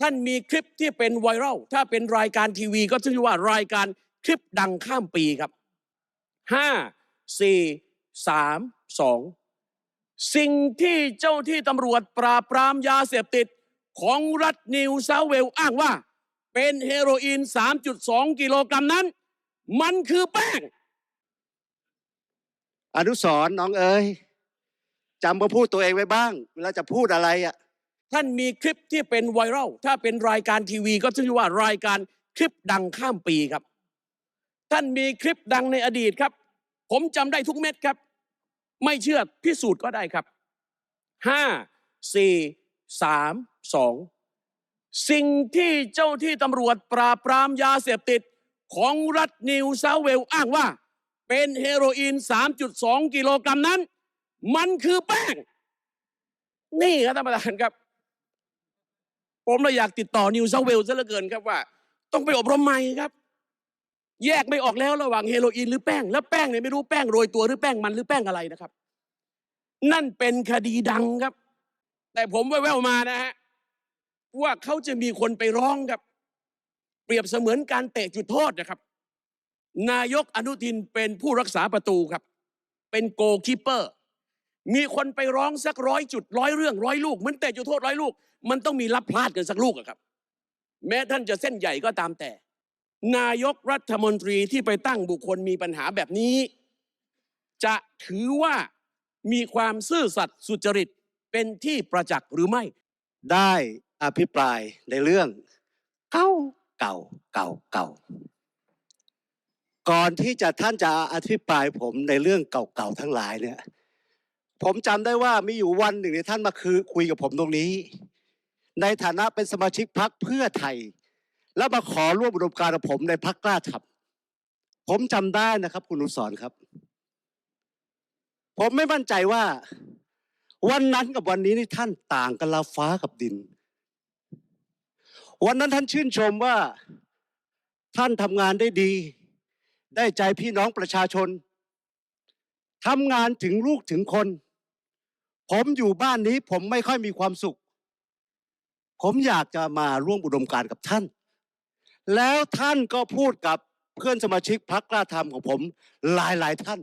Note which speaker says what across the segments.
Speaker 1: ท่านมีคลิปที่เป็นไวรัลถ้าเป็นรายการทีวีก็ชื่อว่ารายการคลิปดังข้ามปีครับห้าสี่สามสองสิ่งที่เจ้าที่ตำรวจปราบปรามยาเสพติดของรัฐนิวเซาเวลอ้างว่า เป็นเฮโรอีน 3.2 กิโลกรัมนั้น มันคือแป้ง
Speaker 2: อนุสรน้องเอ๋ยจำมาพูดตัวเองไว้บ้าง เวลาจะพูดอะไรอะ
Speaker 1: ท่านมีคลิปที่เป็นไวรัลถ้าเป็นรายการทีวีก็ชื่อว่ารายการคลิปดังข้ามปีครับ ท่านมีคลิปดังในอดีตครับ ผมจำได้ทุกเม็ดครับ ไม่เชื่อพิสูจน์ก็ได้ครับห้าสี่สามสองสิ่งที่เจ้าที่ตำรวจปราบปรามยาเสพติดของรัฐนิวเซาเวลอ้างว่า เป็นเฮโรอีน 3.2 กิโลกรัมนั้น มันคือแป้ง นี่ครับท่านประธานครับ ผมเลยอยากติดต่อนิวเซาเวลซะเหลือเกินครับว่า ต้องไปอบรมใหม่ครับ แยกไม่ออกแล้วระหว่างเฮโรอีนหรือแป้ง แล้วแป้งเนี่ยไม่รู้แป้งโรยตัวหรือแป้งมันหรือแป้งอะไรนะครับ นั่นเป็นคดีดังครับ แต่ผมแว่วๆมานะฮะว่าเขาจะมีคนไปร้องครับ เปรียบเสมือนการเตะจุดโทษนะครับ นายกอนุทินเป็นผู้รักษาประตูครับ เป็นโกลคีเปอร์ มีคนไปร้องสักร้อยจุดร้อยเรื่องร้อยลูกเหมันเตะจุดโทษร้อยลูก มันต้องมีรับพลาดกันสักลูกอะครับ แม้ท่านจะเส้นใหญ่ก็ตามแต่ นายกรัฐมนตรีที่ไปตั้งบุคคลมีปัญหาแบบนี้ จะถือว่ามีความซื่อสัตย์สุจริตเป็นที่ประจักษ์หรือไม่
Speaker 2: ได้อภิปรายในเรื่อง เก่าเก่าเก่าเก่าก่อนที่จะท่านจะอภิปรายผมในเรื่องเก่าๆทั้งหลายเนี่ย ผมจำได้ว่ามีอยู่วันหนึ่งเนี่ยท่านมาคือคุยกับผมตรงนี้ ในฐานะเป็นสมาชิกพรรคเพื่อไทย แล้วมาขอร่วมอุดมการณ์กับผมในพรรคกล้าทำผมจำได้นะครับ คุณอนุสรครับ ผมไม่มั่นใจว่า วันนั้นกับวันนี้นี่ท่านต่างกันลาฟ้ากับดิน วันนั้นท่านชื่นชมว่าท่านทำงานได้ดี ได้ใจพี่น้องประชาชนทำงานถึงลูกถึงคน ผมอยู่บ้านนี้ผมไม่ค่อยมีความสุข ผมอยากจะมาร่วมอุดมการกับท่าน แล้วท่านก็พูดกับเพื่อนสมาชิกพรรคกล้าธรรมของผมหลายหลายท่าน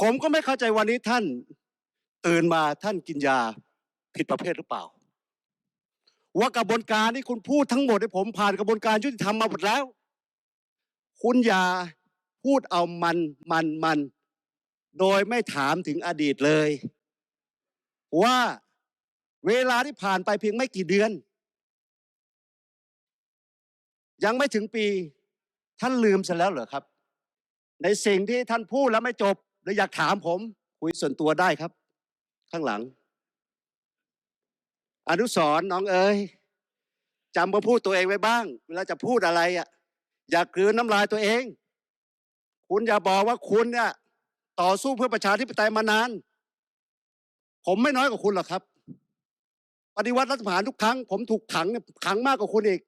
Speaker 2: ผมก็ไม่เข้าใจวันนี้ท่าน ตื่นมาท่านกินยาผิดประเภทหรือเปล่า ว่ากระบวนการที่คุณพูดทั้งหมดที่ผมผ่านกระบวนการยุติธรรมมาหมดแล้ว คุณอย่าพูดเอามันมันมัน โดยไม่ถามถึงอดีตเลย ว่าเวลาที่ผ่านไปเพียงไม่กี่เดือน ยังไม่ถึงปีท่านลืมซะแล้วเหรอครับ ในสิ่งที่ท่านพูดแล้วไม่จบหรืออยากถามผมคุยส่วนตัวได้ครับ ข้างหลัง อนุสรน้องเอ๋ยจำมาพูดตัวเองไว้บ้าง เวลาจะพูดอะไรอะ อย่ากลืนน้ำลายตัวเอง คุณอย่าบอกว่าคุณเนี่ย ต่อสู้เพื่อประชาธิปไตยมานาน ผมไม่น้อยกว่าคุณหรอกครับ ปฏิวัติรัฐประหารทุกครั้ง ผมถูกขังเนี่ยขังมากกว่าคุณอีก